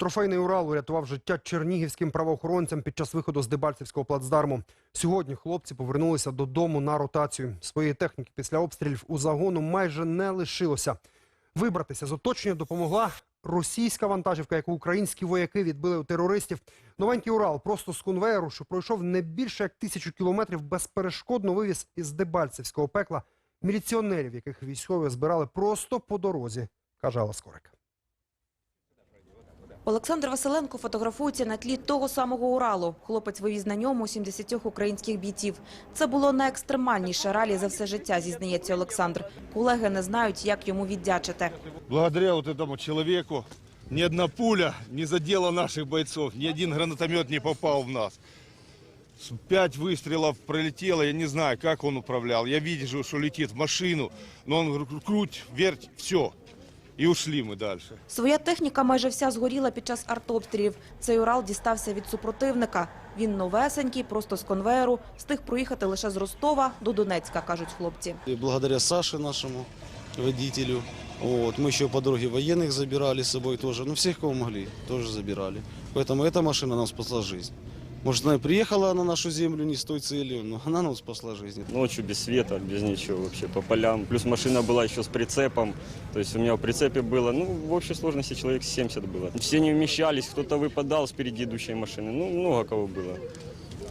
Трофейний Урал урятував життя чернігівським правоохоронцям під час виходу з Дебальцевського плацдарму. Сьогодні хлопці повернулися додому на ротацію. Своєї техніки після обстрілів у загону майже не лишилося. Вибратися з оточення допомогла російська вантажівка, яку українські вояки відбили у терористів. Новенький Урал просто з конвеєру, що пройшов не більше як тисячу кілометрів, безперешкодно вивіз із Дебальцевського пекла міліціонерів, яких військові збирали просто по дорозі, каже Алла Скорик. Олександр Василенко фотографується на тлі того самого Уралу. Хлопець вивіз на ньому 70 українських бійців. Це було найекстремальніше ралі за все життя, зізнається Олександр. Колеги не знають, як йому віддячити. Благодаря вот этому человеку ни одна пуля не задела наших бойцов, ни один гранатомет не попал в нас. Пять выстрелов пролетело, я не знаю, как он управлял. Я вижу, что летит в машину, но он круть, верть, все И ушли мы дальше. Своя техніка майже вся згоріла під час артобстрілів. Цей Урал дістався від супротивника. Він новесенький, просто з конвеєру, встиг проїхати лише з Ростова до Донецька, кажуть хлопці. И благодаря Саше нашему водителю. Вот, мы еще по дороге военных забирали с собой тоже. Ну, всех, кого могли, тоже забирали. Поэтому эта машина нам спасла жизнь. Может, она и приехала на нашу землю не с той целью, но она нам спасла жизнь. Ночью без света, без ничего вообще, по полям. Плюс машина была еще с прицепом. То есть у меня в прицепе было, ну, в общей сложности человек 70 было. Все не вмещались, кто-то выпадал с впереди идущей машины. Ну, много кого было.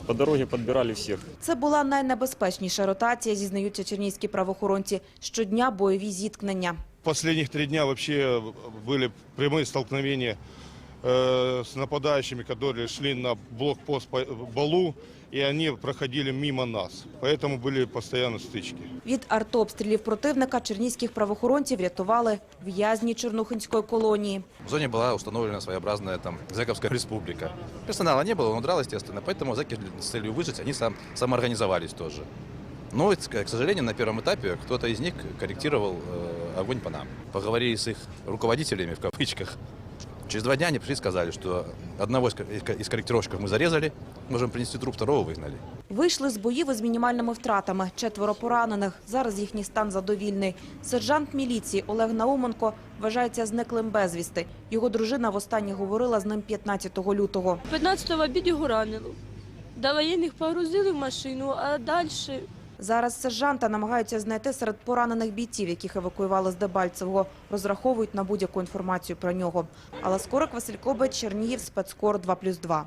По дороге подбирали всех. Це була найнебезпечніша ротація, зізнаються чернігівські правоохоронці. Щодня бойові зіткнення. Последних три дня вообще были прямые столкновения э, с нападающими, которые шли на блокпост по Балу, и они проходили мимо нас. Поэтому были постоянно стычки. Від артобстрілів противника чернігівських правоохоронців рятували в'язні Чернухинської колонії. В зоне была установлена своеобразная там Зековская республика. Персонала не было, он удрал, естественно, поэтому зеки с целью выжить, они сам, самоорганизовались тоже. Но, к сожалению, на первом этапе кто-то из них корректировал э, огонь по нам. Поговорили с их руководителями, в кавычках. Через два дня они пришли и сказали, что одного из кор- из корректировщиков мы зарезали, можем принести труп, второго выгнали. Вийшли з боїв із мінімальними втратами. Четверо поранених. Зараз їхній стан задовільний. Сержант міліції Олег Науменко вважається зниклим безвісти. Його дружина востаннє говорила з ним 15 лютого. 15 в обід його ранило. До воєнних погрузили в машину, а далі Зараз сержанта намагаються знайти серед поранених бійців, яких евакуювали з Дебальцевого. Розраховують на будь-яку інформацію про нього. Але Скорик, Василькобе Чернігів, спецкор 2+,2.